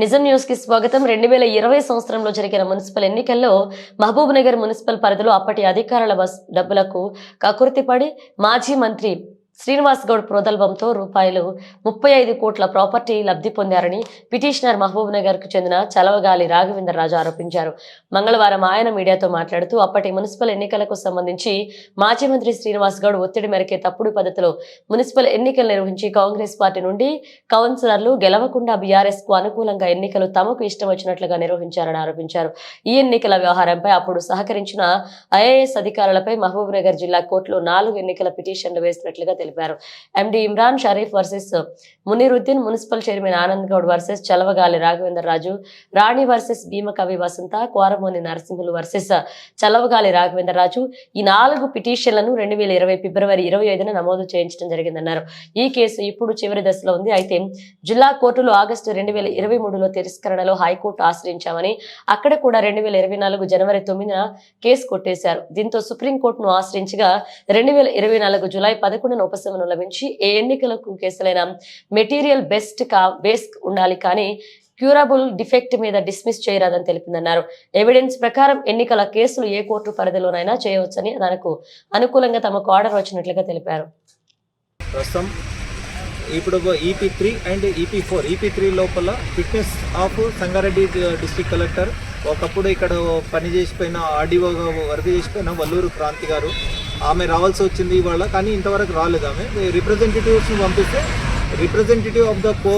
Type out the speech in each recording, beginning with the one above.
నిజం న్యూస్కి స్వాగతం. రెండు వేల ఇరవై సంవత్సరంలో జరిగిన మున్సిపల్ ఎన్నికల్లో మహబూబ్ నగర్ మున్సిపల్ పరిధిలో అప్పటి అధికారుల బస్ డబ్బులకు కకుర్తిపడి మాజీ మంత్రి శ్రీనివాస్ గౌడ్ ప్రోదల్భంతో రూపాయలు ముప్పై ఐదు కోట్ల ప్రాపర్టీ లబ్ధి పొందారని పిటిషనర్ మహబూబ్ నగర్కు చెందిన చలవగాలి రాఘవేంద్ర రాజు ఆరోపించారు. మంగళవారం ఆయన మీడియాతో మాట్లాడుతూ అప్పటి మున్సిపల్ ఎన్నికలకు సంబంధించి మాజీ మంత్రి శ్రీనివాస్ గౌడ్ ఒత్తిడి మేరకే తప్పుడు పద్ధతిలో మున్సిపల్ ఎన్నికలు నిర్వహించి కాంగ్రెస్ పార్టీ నుండి కౌన్సిలర్లు గెలవకుండా బీఆర్ఎస్కు అనుకూలంగా ఎన్నికలు తమకు ఇష్టం వచ్చినట్లుగా నిర్వహించారని ఆరోపించారు. ఈ ఎన్నికల వ్యవహారంపై అప్పుడు సహకరించిన ఐఏఎస్ అధికారులపై మహబూబ్ నగర్ జిల్లా కోర్టులో నాలుగు ఎన్నికల పిటిషన్లు వేసినట్లుగా తెలిపారు. MD Imran Sharif versus uh, Muniruddin municipal chairman Anand Goud versus Chalavagali Raghavendra Raju Rani versus Bheemakavi Vasantha Koramoni Narasimhulu versus uh, Chalavagali Raghavendra Raju. ఈ నాలుగు పిటిషన్లను రెండు వేల ఇరవై ఫిబ్రవరి ఇరవై ఐదున నమోదు చేయించడం జరిగిందన్నారు. ఈ కేసు ఇప్పుడు చివరి దశలో ఉంది. అయితే జిల్లా కోర్టులో ఆగస్టు రెండు వేల ఇరవై మూడులో తిరస్కరణలో హైకోర్టు ఆశ్రయించామని అక్కడ కూడా రెండు వేల ఇరవై నాలుగు జనవరి తొమ్మిదిన కేసు కొట్టేశారు. దీంతో సుప్రీంకోర్టును ఆశ్రయించగా రెండు వేల ఇరవై నాలుగు జులై పదకొండున ఉపశమనం లభించి ఏ ఎన్నికలకు కేసులైన మెటీరియల్ బెస్ట్ కా బేస్ ఉండాలి కానీ క్యూరబుల్ డిఫెక్ట్ మీద డిస్మిస్ చేయరాదని తెలిపిందన్నారు. ఎవిడెన్స్ ప్రకారం ఎన్నికల కేసులు ఏ కోర్టు పరిధిలోనైనా చేయవచ్చని దానికి అనుకూలంగా తమకు ఆర్డర్ వచ్చినట్లుగా తెలిపారు. ప్రస్తుతం ఇప్పుడు EP three and EP four EP three లోపల fitness of Sangareddy district collector. ఒకప్పుడు ఇక్కడ పని చేసిపోయిన ఆర్డీఓగా వర్క్ చేసిపోయిన వల్లూరు క్రాంతి గారు. ఆమె రావాల్సి వచ్చింది ఇవాళ కానీ ఇంతవరకు రాలేదు ఆమె. రిప్రజెంటేటివ్స్ని పంపిస్తే representative of the co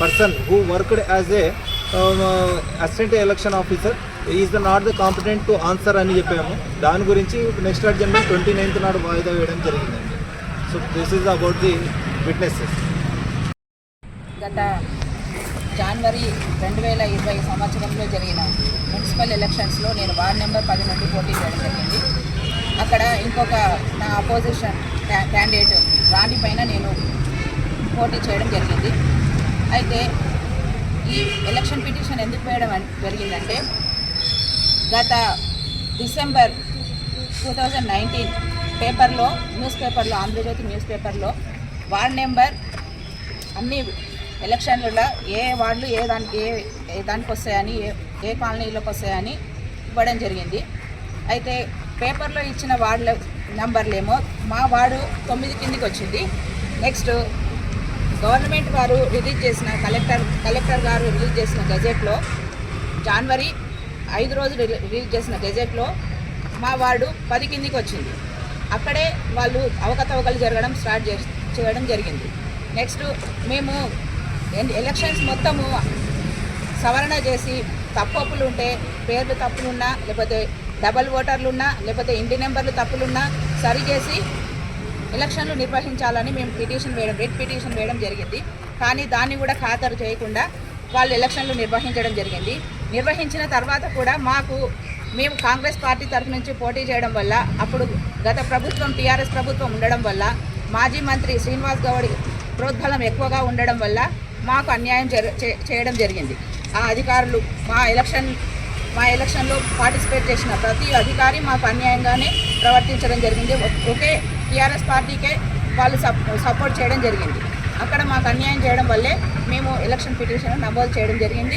person who worked as a assistant election officer is the not the competent to answer అని చెప్పాము. దాని గురించి నెక్స్ట్ అడ్జెండా ట్వంటీ నైన్త్ నాడు వాయిదా వేయడం జరిగిందండి so this is about the witnesses గత జనవరి రెండు వేల ఇరవై సంవత్సరంలో జరిగిన మున్సిపల్ ఎలక్షన్స్లో నేను వార్డ్ నెంబర్ పది నుండి పోటీ చేయడం జరిగింది. అక్కడ ఇంకొక నా అపోజిషన్ క్యా- క్యాండిడేట్ రాణి పైన నేను పోటీ చేయడం జరిగింది. అయితే ఈ ఎలక్షన్ పిటిషన్ ఎందుకు వేయడం జరిగిందంటే గత డిసెంబర్ టూ థౌజండ్ నైన్టీన్ పేపర్లో న్యూస్ పేపర్లో ఆంధ్రజ్యోతి న్యూస్ పేపర్లో వార్డ్ నెంబర్ అన్ని ఎలక్షన్లలో ఏ వార్డులు ఏ దానికి ఏ ఏ దానికి వస్తాయని ఏ ఏ కాలనీలోకి వస్తాయని ఇవ్వడం జరిగింది. అయితే పేపర్లో ఇచ్చిన వార్డుల నంబర్లేమో. మా వార్డు తొమ్మిది కిందికి వచ్చింది. నెక్స్ట్ గవర్నమెంట్ వారు రిలీజ్ చేసిన కలెక్టర్ కలెక్టర్ గారు రిలీజ్ చేసిన గజెట్లో జనవరి ఐదు రోజులు రిలీజ్ చేసిన గెజెట్లో మా వార్డు పది కిందికి వచ్చింది. అక్కడే వాళ్ళు అవకతవకలు జరగడం స్టార్ట్ చే చేయడం జరిగింది. నెక్స్ట్ మేము ఎన్- ఎలక్షన్స్ మొత్తము సవరణ చేసి తప్పులు ఉంటే పేర్లు తప్పులున్నా లేకపోతే డబల్ ఓటర్లు ఉన్నా లేకపోతే ఇంటి నెంబర్లు తప్పులున్నా సరిచేసి ఎలక్షన్లు నిర్వహించాలని మేము పిటిషన్ వేయడం రెడ్ పిటిషన్ వేయడం జరిగింది. కానీ దాన్ని కూడా ఖాతరు చేయకుండా వాళ్ళు ఎలక్షన్లు నిర్వహించడం జరిగింది. నిర్వహించిన తర్వాత కూడా మాకు మేము కాంగ్రెస్ పార్టీ తరఫు నుంచి పోటీ చేయడం వల్ల అప్పుడు గత ప్రభుత్వం టీఆర్ఎస్ ప్రభుత్వం ఉండడం వల్ల మాజీ మంత్రి శ్రీనివాస్ గౌడ్ ప్రోద్బలం ఎక్కువగా ఉండడం వల్ల మాకు అన్యాయం జర చేయడం జరిగింది. ఆ అధికారులు మా ఎలక్షన్ మా ఎలక్షన్లో పార్టిసిపేట్ చేసిన ప్రతి అధికారి మాకు అన్యాయంగానే ప్రవర్తించడం జరిగింది. ఒకే టీఆర్ఎస్ పార్టీకే వాళ్ళు సప్ సపోర్ట్ చేయడం జరిగింది. అక్కడ మాకు అన్యాయం చేయడం వల్లే మేము ఎలక్షన్ పిటిషన్ నమోదు చేయడం జరిగింది.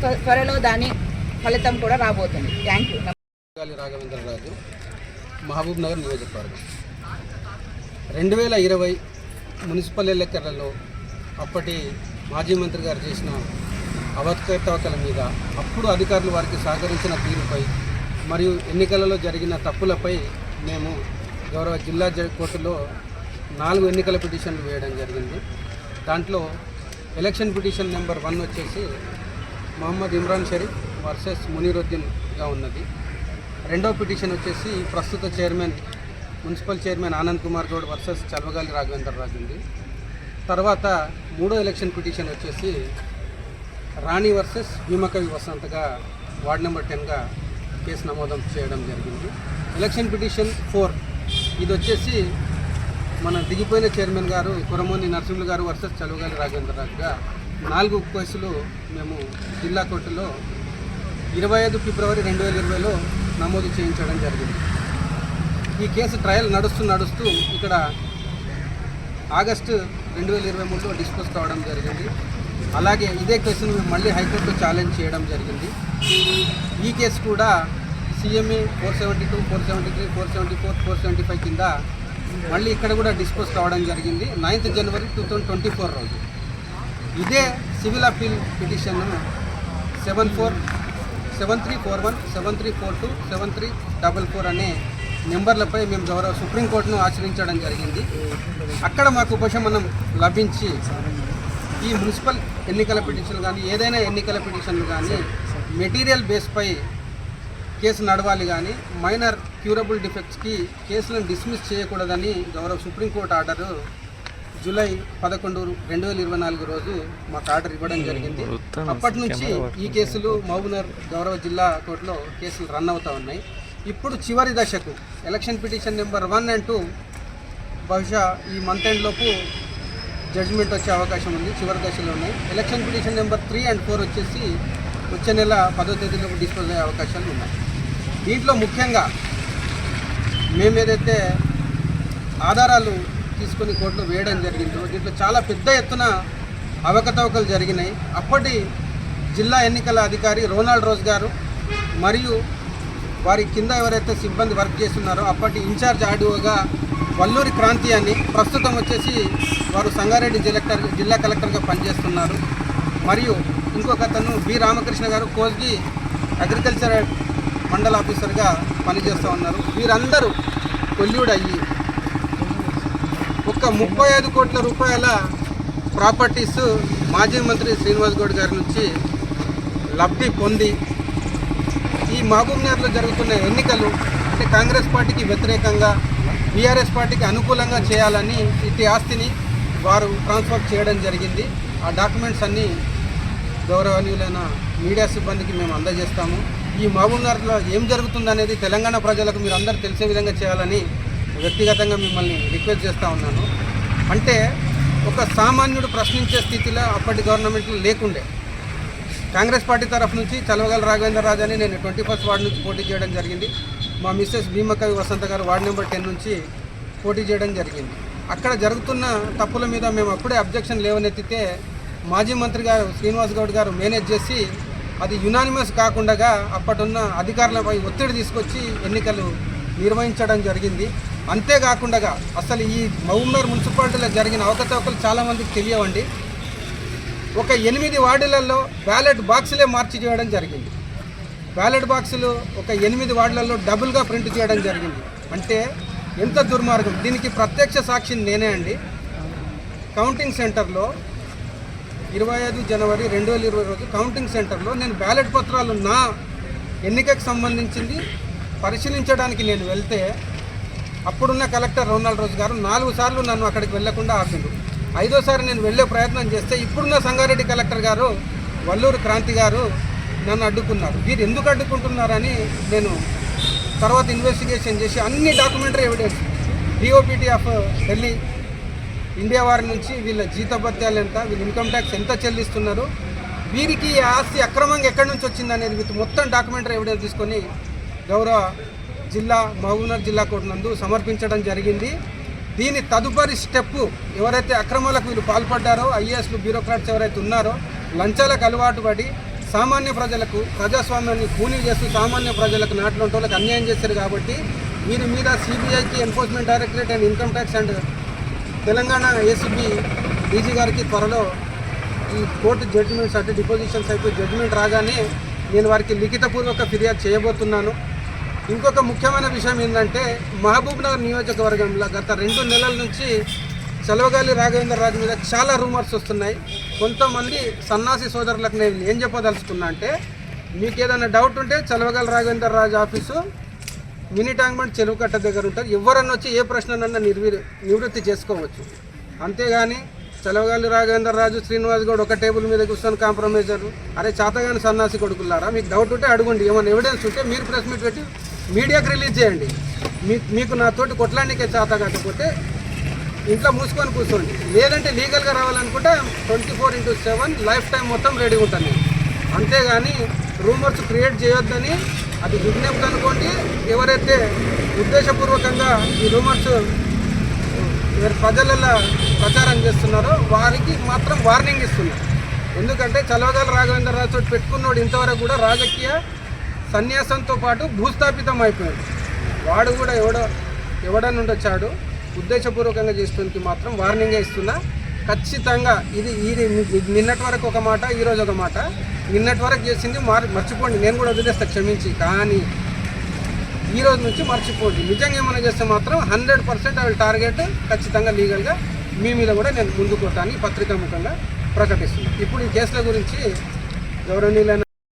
త్వ- త్వరలో దాని ఫలితం కూడా రాబోతుంది. Thank you. రాఘవేంద్రరాజు మహబూబ్ నగర్ నియోజకవర్గం. రెండు వేల ఇరవై మున్సిపల్ ఎన్నికలలో అప్పటి మాజీ మంత్రి గారు చేసిన అవకతవకల మీద అప్పుడు అధికారులు వారికి సహకరించిన తీరుపై మరియు ఎన్నికలలో జరిగిన తప్పులపై మేము గౌరవ జిల్లా కోర్టులో నాలుగు ఎన్నికల పిటిషన్లు వేయడం జరిగింది. దాంట్లో ఎలక్షన్ పిటిషన్ నెంబర్ వన్ వచ్చేసి మహమ్మద్ ఇమ్రాన్ షరీఫ్ వర్సెస్ మునీరుద్దీన్గా ఉన్నది. రెండో పిటిషన్ వచ్చేసి ప్రస్తుత chairman municipal chairman Anand Kumar Goud versus Chalvagali Raghavendraraju ఉంది. తర్వాత మూడో ఎలక్షన్ పిటిషన్ వచ్చేసి రాణి వర్సెస్ భీమకవి వసంతగా వార్డ్ నెంబర్ టెన్గా కేసు నమోదం చేయడం జరిగింది. Election petition four. ఇది వచ్చేసి మన దిగిపోయిన చైర్మన్ గారు కురమోని నరసింహులు గారు వర్సెస్ చలువగాలి రాజేంద్రరాజుగా నాలుగు కేసులు మేము జిల్లా కోర్టులో ఇరవై ఐదు ఫిబ్రవరి రెండు వేల ఇరవైలో నమోదు చేయించడం జరిగింది. ఈ కేసు ట్రయల్ నడుస్తూ నడుస్తూ ఇక్కడ ఆగస్టు రెండు వేల ఇరవై మూడులో డిస్పోజ్ కావడం జరిగింది. అలాగే ఇదే కేసును మళ్ళీ హైకోర్టు ఛాలెంజ్ చేయడం జరిగింది. ఈ కేసు కూడా CMA four seventy two four seventy three four seventy four four seventy five కింద మళ్ళీ ఇక్కడ కూడా డిస్పోజ్ కావడం జరిగింది. Ninth January two thousand twenty four రోజు. ఇదే సివిల్ అప్పీల్ పిటిషన్ను seven four seven three four one seven three four two seven three double four అనే నెంబర్లపై మేము గౌరవ సుప్రీంకోర్టును ఆశ్రయించడం జరిగింది. అక్కడ మాకు ఉపశమనం లభించి ఈ మున్సిపల్ ఎన్నికల పిటిషన్లు కానీ ఏదైనా ఎన్నికల పిటిషన్లు కానీ మెటీరియల్ బేస్పై కేసు నడవాలి కానీ మైనర్ క్యూరబుల్ డిఫెక్ట్స్కి కేసులను డిస్మిస్ చేయకూడదని గౌరవ సుప్రీంకోర్టు ఆర్డరు జూలై పదకొండు రెండు వేల ఇరవై నాలుగు రోజు మాకు ఆర్డర్ ఇవ్వడం జరిగింది. అప్పటి నుంచి ఈ కేసులు మహబూబ్నగర్ గౌరవ జిల్లా కోర్టులో కేసులు రన్ అవుతూ ఉన్నాయి. ఇప్పుడు చివరి దశకు election petition number one and two బహుశా ఈ మంత్ ఎండ్ లోపు జడ్జిమెంట్ వచ్చే అవకాశం ఉంది చివరి దశలో ఉన్నాయి. Election petition number three and four వచ్చేసి వచ్చే నెల పదో తేదీలోపు డిస్పోజ్ అయ్యే అవకాశాలు ఉన్నాయి. దీంట్లో ముఖ్యంగా మేము ఏదైతే ఆధారాలు తీసుకొని కోర్టులో వేయడం జరిగిందో దీంట్లో చాలా పెద్ద ఎత్తున అవకతవకలు జరిగినాయి. అప్పటి జిల్లా ఎన్నికల అధికారి రోనాల్డ్ రోజ్ గారు మరియు వారి కింద ఎవరైతే సిబ్బంది వర్క్ చేస్తున్నారో అప్పటి ఇన్ఛార్జ్ ఆర్డీఓగా వల్లూరి క్రాంతి అని ప్రస్తుతం వచ్చేసి వారు సంగారెడ్డి జిల్లా జిల్లా కలెక్టర్గా పనిచేస్తున్నారు. మరియు ఇంకొక అతను బి రామకృష్ణ గారు కోజ్గి అగ్రికల్చర్ మండల ఆఫీసర్గా పనిచేస్తూ ఉన్నారు. వీరందరూ కొల్యూడ్ అయ్యి ఒక ముప్పై ఐదు కోట్ల రూపాయల ప్రాపర్టీస్ మాజీ మంత్రి శ్రీనివాస్ గౌడ్ గారి నుంచి లబ్ధి పొంది ఈ మహబూబ్నగర్లో జరుగుతున్న ఎన్నికలు అంటే కాంగ్రెస్ పార్టీకి వ్యతిరేకంగా బీఆర్ఎస్ పార్టీకి అనుకూలంగా చేయాలని ఇటు ఆస్తిని వారు ట్రాన్స్ఫర్ చేయడం జరిగింది. ఆ డాక్యుమెంట్స్ అన్నీ గౌరవనీయులైన మీడియా సిబ్బందికి మేము అందజేస్తాము. ఈ మహబూబ్నగర్లో ఏం జరుగుతుందనేది తెలంగాణ ప్రజలకు మీరు అందరూ తెలిసే విధంగా చేయాలని వ్యక్తిగతంగా మిమ్మల్ని రిక్వెస్ట్ చేస్తూ ఉన్నాను. అంటే ఒక సామాన్యుడు ప్రశ్నించే స్థితిలో అప్పటి గవర్నమెంట్లు లేకుండే. కాంగ్రెస్ పార్టీ తరఫు నుంచి చలవగల రాఘవేంద్ర రాజు అని నేను ట్వంటీ ఫస్ట్ వార్డు నుంచి పోటీ చేయడం జరిగింది. మా మిస్సెస్ భీమకవి వసంత గారు వార్డు నెంబర్ టెన్ నుంచి పోటీ చేయడం జరిగింది. అక్కడ జరుగుతున్న తప్పుల మీద మేము అప్పుడే అబ్జెక్షన్ లేవనెత్తితే మాజీ మంత్రి గారు శ్రీనివాస్ గౌడ్ గారు మేనేజ్ చేసి అది యునానిమస్ కాకుండా అప్పటున్న అధికారులపై ఒత్తిడి తీసుకొచ్చి ఎన్నికలు నిర్వహించడం జరిగింది. అంతేకాకుండా అసలు ఈ మహబూబ్నగర్ మున్సిపాలిటీలో జరిగిన అవకతవకలు చాలామందికి తెలియవండి. ఒక ఎనిమిది వార్డులలో బ్యాలెట్ బాక్సులే మార్చి చేయడం జరిగింది. బ్యాలెట్ బాక్సులు ఒక ఎనిమిది వార్డులలో డబుల్గా ప్రింట్ చేయడం జరిగింది. అంటే ఎంత దుర్మార్గం. దీనికి ప్రత్యక్ష సాక్షిని నేనే అండి. కౌంటింగ్ సెంటర్లో ఇరవై ఐదు జనవరి రెండు వేల ఇరవై రోజు కౌంటింగ్ సెంటర్లో నేను బ్యాలెట్ పత్రాలు నా ఎన్నికకు సంబంధించింది పరిశీలించడానికి నేను వెళ్తే అప్పుడున్న కలెక్టర్ రోనాల్డ్ రోజు గారు నాలుగు సార్లు నన్ను అక్కడికి వెళ్ళకుండా ఆపిండు ఐదోసారి నేను వెళ్ళే ప్రయత్నం చేస్తే ఇప్పుడున్న సంగారెడ్డి కలెక్టర్ గారు వల్లూరు క్రాంతి గారు నన్ను అడ్డుకున్నారు. వీరు ఎందుకు అడ్డుకుంటున్నారని నేను తర్వాత ఇన్వెస్టిగేషన్ చేసి అన్ని documentary evidence DOPT of Delhi India వారి నుంచి వీళ్ళ జీతభత్యాలు ఎంత వీళ్ళ ఇన్కమ్ ట్యాక్స్ ఎంత చెల్లిస్తున్నారు వీరికి ఈ ఆస్తి అక్రమంగా ఎక్కడి నుంచి వచ్చింది అనేది విత్ మొత్తం డాక్యుమెంటరీ ఎవిడెన్స్ తీసుకొని గౌరవ జిల్లా మహబూబ్నగర్ జిల్లా కోర్టు నందు సమర్పించడం జరిగింది. దీని తదుపరి స్టెప్ ఎవరైతే అక్రమాలకు వీళ్ళు పాల్పడ్డారో ఐఏఎస్లు బ్యూరోక్రాట్స్ ఎవరైతే ఉన్నారో లంచాలకు అలవాటు పడి సామాన్య ప్రజలకు ప్రజాస్వామ్యాన్ని కూలీ చేస్తూ సామాన్య ప్రజలకు నాట్లో వాళ్ళకి అన్యాయం చేశారు కాబట్టి వీరి మీద సిబిఐకి enforcement directorate and income tax and Telangana ACB DG గారికి త్వరలో ఈ కోర్టు జడ్జిమెంట్స్ అంటే డిపోజిషన్స్ అయిపోయి జడ్జిమెంట్ రాగానే నేను వారికి లిఖితపూర్వక ఫిర్యాదు చేయబోతున్నాను. ఇంకొక ముఖ్యమైన విషయం ఏంటంటే మహబూబ్ నగర్ నియోజకవర్గంలో గత రెండు నెలల నుంచి చలవగాలి రాఘవేంద్ర రాజు మీద చాలా రూమర్స్ వస్తున్నాయి. కొంతమంది సన్నాసి సోదరులకు నేను ఏం చెప్పదలుచుకున్నా అంటే మీకు ఏదైనా డౌట్ ఉంటే చలవగాలి రాఘవేంద్ర రాజు ఆఫీసు మినీ ట్యాంక్మెంట్ చెరువు కట్ట దగ్గర ఉంటుంది ఎవరన్నా వచ్చి ఏ ప్రశ్ననన్నా నిర్వి నివృత్తి చేసుకోవచ్చు. అంతేగాని చలవగాలి రాఘవేంద్ర రాజు శ్రీనివాస్ గౌడ్ ఒక టేబుల్ మీద కూర్చొని కాంప్రమైజర్ అరే చేతగాని సన్నాసి కొడుకులారా? మీకు డౌట్ ఉంటే అడగండి. ఏమైనా ఎవిడెన్స్ ఉంటే మీరు ప్రెస్ మీట్ పెట్టి మీడియాకి రిలీజ్ చేయండి. మీ మీకు నాతోటి కొట్లాడికే చేత కాకపోతే ఇంట్లో మూసుకొని కూర్చోండి. లేదంటే లీగల్గా రావాలనుకుంటే twenty four into seven life time మొత్తం రెడీ ఉంటాను. నేను అంతేగాని రూమర్స్ క్రియేట్ చేయొద్దని అది విజ్ఞప్తి అనుకోండి. ఎవరైతే ఉద్దేశపూర్వకంగా ఈ రూమర్స్ ప్రజలలో ప్రచారం చేస్తున్నారో వారికి మాత్రం వార్నింగ్ ఇస్తున్నారు ఎందుకంటే చలవగల రాఘవేంద్ర రాజు పెట్టుకున్నోడు ఇంతవరకు కూడా రాజకీయ సన్యాసంతో పాటు భూస్థాపితం అయిపోయాడు వాడు కూడా ఎవడో ఎవడని ఉండొచ్చాడు? ఉద్దేశపూర్వకంగా చేస్తునికి మాత్రం వార్నింగ్ ఇస్తున్నా. ఖచ్చితంగా ఇది ఇది నిన్నటి వరకు ఒక మాట ఈరోజు ఒక మాట. నిన్నటి వరకు చేసింది మార్ మర్చిపోండి. నేను కూడా వదిలేస్తా క్షమించి. కానీ ఈ రోజు నుంచి మర్చిపోండి. నిజంగా ఏమైనా చేస్తే మాత్రం హండ్రెడ్ పర్సెంట్ అవి టార్గెట్ ఖచ్చితంగా లీగల్గా మీ మీద కూడా నేను ముందుకు పోతాను. పత్రికాముఖంగా ప్రకటిస్తున్నాను ఇప్పుడు ఈ కేసుల గురించి గౌరవనీయులైన